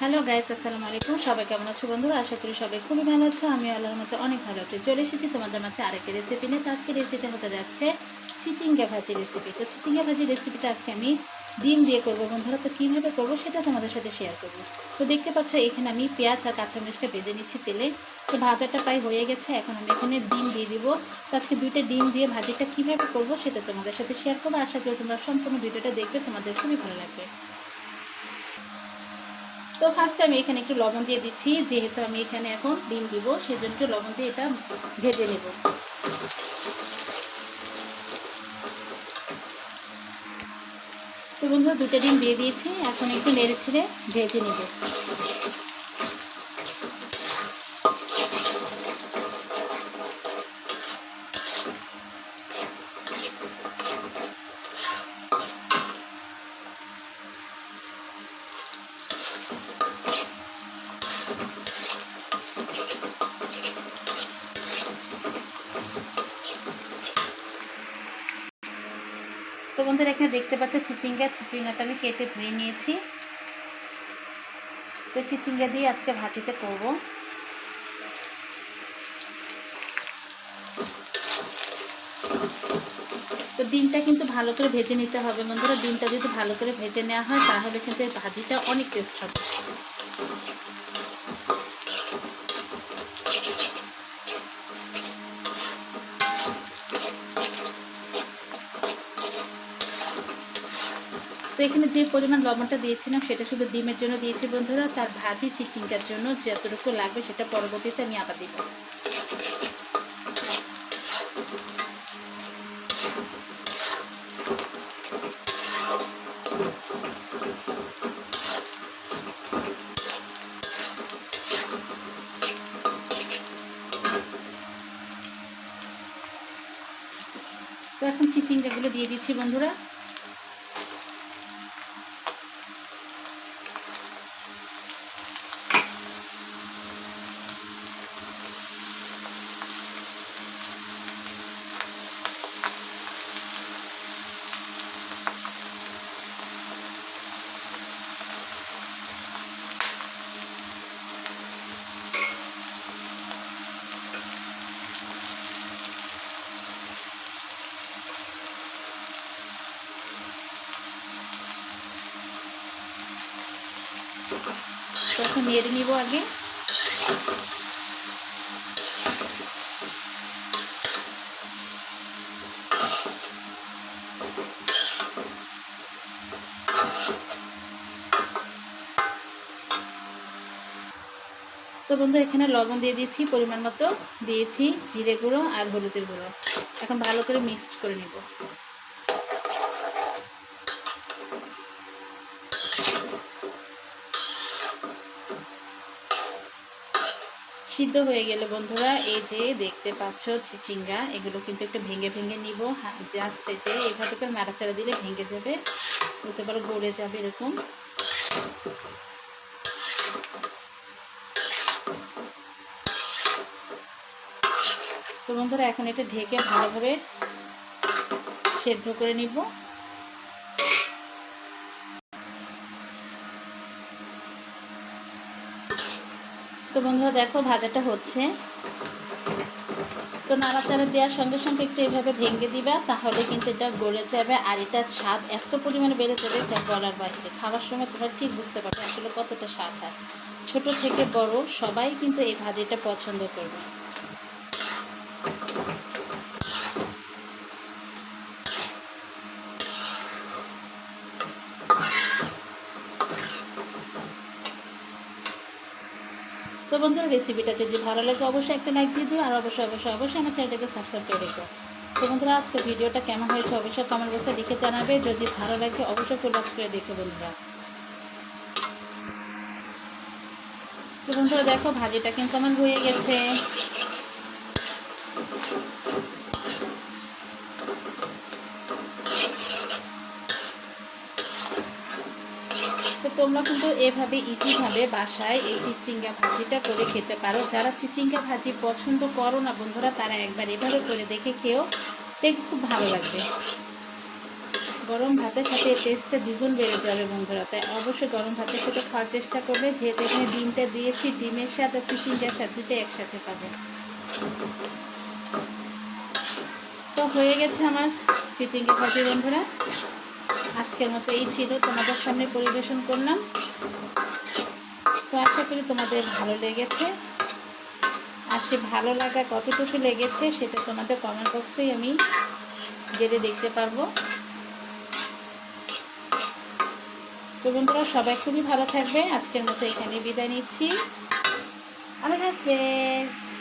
Hello guys আসসালামু আলাইকুম। সবাই কেমন আছো বন্ধুরা? আশা করি সবাই খুবই ভালো আছো। আমি আল্লাহর মতো অনেক ভালো আছি। চলে এসেছি তোমাদের মাঝে আরেকটি রেসিপি নিয়ে। আজকে রেসিপিটা হতে যাচ্ছে চিচিঙ্গা ভাজি রেসিপি তো চিচিঙ্গা ভাজি রেসিপিটা আজকে আমি ডিম দিয়ে করব বন্ধুরা। তো কীভাবে করব সেটা তোমাদের সাথে শেয়ার করব। তো দেখতে পাচ্ছ, এখানে আমি পেঁয়াজ আর কাঁচামরিচটা ভেজে নিচ্ছি তেলে। তো ভাজাটা প্রায় হয়ে গেছে। এখন আমি এখানে ডিম দিয়ে দিব। তো আজকে দুইটা ডিম দিয়ে ভাজিটা কীভাবে করব সেটা তোমাদের সাথে শেয়ার করব। আশা করি তোমরা সম্পূর্ণ ভিডিওটা দেখবে। তোমাদের খুবই ভালো লাগবে। তো ফার্স্টে আমি এখানে একটু লবণ দিয়ে দিচ্ছি, যেহেতু আমি এখানে এখন ডিম দিব, সেজন্য একটু লবণ দিয়ে এটা ভেজে নেব। তো বন্ধুরা দুটো ডিম দিয়ে দিয়েছি, এখন একটু নেড়ে ছেড়ে ভেজে নেব। বন্ধুরা এখানে দেখতে পাচ্ছ চিচিঙ্গা। চিচিঙ্গাটা আমি কেটে ধুয়ে নিয়েছি। তো চিচিঙ্গা দিয়ে আজকে ভাজিতে করব। তো ডিমটা কিন্তু ভালো করে ভেজে নিতে হবে বন্ধুরা। ডিমটা যদি ভালো করে ভেজে নেওয়া হয়, তাহলে কিন্তু ভাজিটা অনেক টেস্ট হবে। এখানে যে পরিমাণ লবণটা দিয়েছিলাম, সেটা শুধু ডিমের জন্য দিয়েছি বন্ধুরা। তার ভাজি চিচিঙ্গার জন্য যতটুকু লাগবে সেটা পরবর্তীতে আমি আবার দিব। তো এখন চিচিঙ্গাগুলো দিয়ে দিচ্ছি বন্ধুরা। নেড়ে নিব আগে। তো বন্ধু, এখানে লবণ দিয়ে দিয়েছি, পরিমাণ মতো দিয়েছি, জিরে গুঁড়ো আর হলুদের গুঁড়ো। এখন ভালো করে মিক্সড করে নিব। সিদ্ধ হয়ে গেলে বন্ধুরা। এই যে দেখতে পাচ্ছ চিচিঙ্গা, এগুলো কিন্তু একটু ভেঙে ভেঙে নিব। জাস্ট এই যে এইভাবে করে নাড়াচাড়া দিলে ভেঙে যাবে হতে পারে গড়ে যাবে এরকম। তো বন্ধুরা, এখন এটা ঢেকে ভালোভাবে সেদ্ধ করে নিব। তো বন্ধুরা দেখো ভাজাটা হচ্ছে। তো নাড়াচাড়া দেওয়ার সঙ্গে সঙ্গে একটু এভাবে ভেঙে দিবা, তাহলে কিন্তু এটা গলে যাবে আর এটার স্বাদ এত পরিমাণে বেড়ে যাবে যা গলার বাইরে। খাওয়ার সময় তোমরা ঠিক বুঝতে পারবে আসলে কতটা স্বাদ হয়। ছোট থেকে বড় সবাই কিন্তু এই ভাজিটা পছন্দ করবে। বন্ধুরা রেসিপিটা যদি ভালো লাগে অবশ্যই একটা লাইক দিয়ে দিও, আর অবশ্যই অবশ্যই অবশ্যই আমার চ্যানেলটাকে সাবস্ক্রাইব করে রেখো। তো বন্ধুরা, আজকে ভিডিওটা কেমন হয়েছে অবশ্যই কমেন্ট বক্সে লিখে জানাবে। যদি ভালো লাগে অবশ্যই ফুল করে দেখো বন্ধুরা। তো বন্ধুরা দেখো, ভাজিটা কিন্তু আমার হয়ে গেছে। তোমরা কিন্তু এভাবে ইজিভাবে বাসায় এই চিচিঙ্গা ভাজিটা করে খেতে পারো। যারা চিচিঙ্গা ভাজি পছন্দ করো না বন্ধুরা, তারা একবার এভাবে করে দেখে খেয়েও দেখে খুব ভালো লাগবে। গরম ভাতের সাথে এই টেস্টটা দ্বিগুণ বেড়ে যাবে বন্ধুরা। তাই অবশ্যই গরম ভাতের সাথে খাওয়ার চেষ্টা করবে। যেহেতু এখানে ডিমটা দিয়েছি, ডিমের সাথে চিচিঙ্গার সাথে দুটো একসাথে পাবে। তো হয়ে গেছে আমার চিচিঙ্গা ভাজি বন্ধুরা। আজকের মতো এই ছিল, তোমাদের সামনে পরিবেশন করলাম। তো আশা করি তোমাদের ভালো লেগেছে। আর সে ভালো লাগা কতটুকু লেগেছে সেটা তোমাদের কমেন্ট বক্সেই আমি জেনে দেখতে পারব। তো বন্ধুরা, সবাই খুবই ভালো থাকবে। আজকের মতো এখানে বিদায় নিচ্ছি। আল্লাহ হাফেজ।